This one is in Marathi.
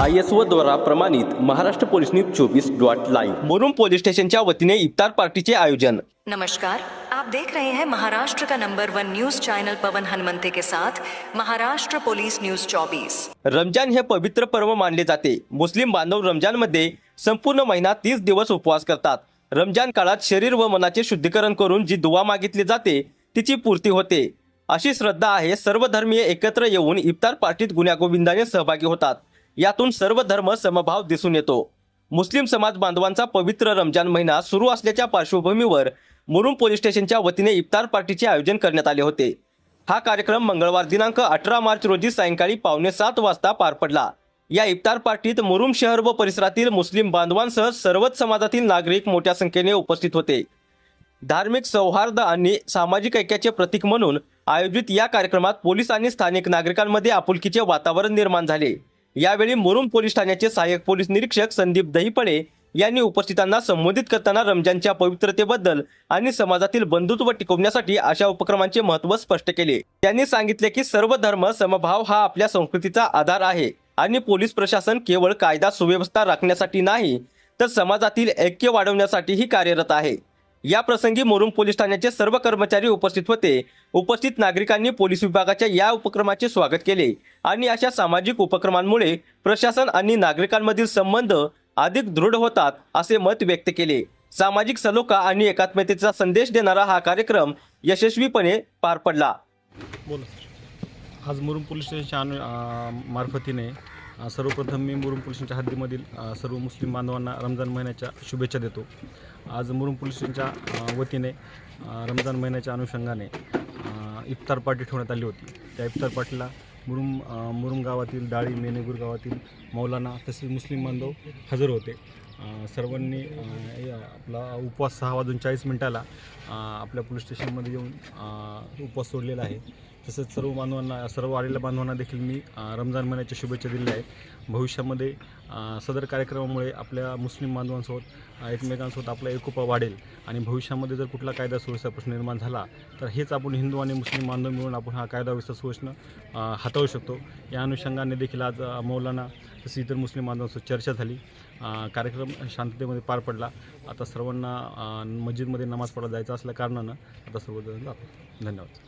आय एस ओ द्वारा प्रमाणित महाराष्ट्र पोलीस न्यूज चोवीस डॉट लाईव्ह. मुरुम पोलीस स्टेशनच्या वतीने इफ्तार पार्टीचे आयोजन. नमस्कार. आप देख रहे हैं महाराष्ट्र का number one news channel Pawan Hanumante के साथ महाराष्ट्र पुलिस न्यूज 24 रमजान हे पवित्र पर्व मानले जाते. मुस्लिम बांधव रमजानमध्ये संपूर्ण महिना तीस दिवस उपवास करतात. रमजान काळात शरीर व मनाचे शुद्धीकरण करून जी दुवा मागितली जाते तिची पूर्ती होते. अशी श्रद्धा आहे सर्व धर्मीय एकत्र येऊन इफ्तार पार्टीत गुण्यागोविंदाने सहभागी होतात. यातून सर्व धर्म समभाव दिसून येतो. मुस्लिम समाज बांधवांचा पवित्र रमजान महिना सुरू असल्याच्या पार्श्वभूमीवर मुरुम पोलीस स्टेशनच्या वतीने इफ्तार पार्टीचे आयोजन करण्यात आले होते. हा कार्यक्रम मंगळवार दिनांक अठरा मार्च रोजी सायंकाळी पावणे सात वाजता पार पडला. या इफ्तार पार्टीत मुरुम शहर व परिसरातील मुस्लिम बांधवांसह सर्वच समाजातील नागरिक मोठ्या संख्येने उपस्थित होते. धार्मिक सौहार्द आणि सामाजिक ऐक्याचे प्रतीक म्हणून आयोजित या कार्यक्रमात पोलीस आणि स्थानिक नागरिकांमध्ये आपुलकीचे वातावरण निर्माण झाले. यावेळी मुरुम पोलीस ठाण्याचे सहाय्यक पोलीस निरीक्षक संदीप दहीपळे यांनी उपस्थितांना संबोधित करताना रमजानच्या पवित्रतेबद्दल आणि समाजातील बंधुत्व टिकवण्यासाठी अशा उपक्रमांचे महत्त्व स्पष्ट केले. त्यांनी सांगितले की सर्व धर्म समभाव हा आपल्या संस्कृतीचा आधार आहे आणि पोलीस प्रशासन केवळ कायदा सुव्यवस्था राखण्यासाठी नाही तर समाजातील ऐक्य वाढवण्यासाठीही कार्यरत आहे. या प्रसंगी मोरुम पोलीस ठाण्याचे सर्व कर्मचारी उपस्थित होते. उपस्थित नागरिकांनी पोलीस विभागाच्या या उपक्रमाचे स्वागत केले आणि अशा सामाजिक उपक्रमांमुळे प्रशासन आणि नागरिकांमधील संबंध अधिक दृढ होतात असे मत व्यक्त केले. सामाजिक सलोखा आणि एकात्मतेचा संदेश देणारा हा कार्यक्रम यशस्वीपणे पार पडला. आज मुरुम पोलीस स्टेशनच्या मार्फतीने सर्वप्रथम मी मुरुम पोलीस स्टेशनच्या हद्दीमधील सर्व मुस्लिम बांधवांना रमजान महिन्याच्या शुभेच्छा देतो. आज मुरुम पोलीस स्टेशनच्या वतीने रमजान महिन्याच्या अनुषंगाने इफ्तार पार्टी ठेवण्यात आली होती. त्या इफ्तार पार्टीला मुरुम मुरुम गावातील डाळी मेनेगूर गावातील मौलाना तसेच मुस्लिम बांधव हजर होते. सर्वांनी आपला उपवास सहा वाजून चाळीस मिनटाला आपल्या पोलीस स्टेशनमध्ये येऊन उपवास सोडलेला आहे. तसेच सर्व बांधवांना सर्व आलेल्या बांधवांना देखील मी रमजान महिन्याच्या शुभेच्छा दिल्या आहेत. भविष्यामध्ये सदर कार्यक्रमामुळे आपल्या मुस्लिम बांधवांसोबत एकमेकांसोबत आपला एकोपा वाढेल आणि भविष्यामध्ये जर कुठला कायदा सुव्यवस्था प्रश्न निर्माण झाला तर हेच आपण हिंदू आणि मुस्लिम बांधव मिळून आपण हा कायदा व्यवस्था सुव्यवस्था हाताळू शकतो. या अनुषंगाने देखील आज मौलाना तसेच इतर मुस्लिम बांधवांसोबत चर्चा झाली. कार्यक्रम शांततेमध्ये पार पडला. आता सर्वांना मस्जिदमध्ये नमाज पडायला जायचं असल्या कारणानं आता सर्वजण जातो धन्यवाद.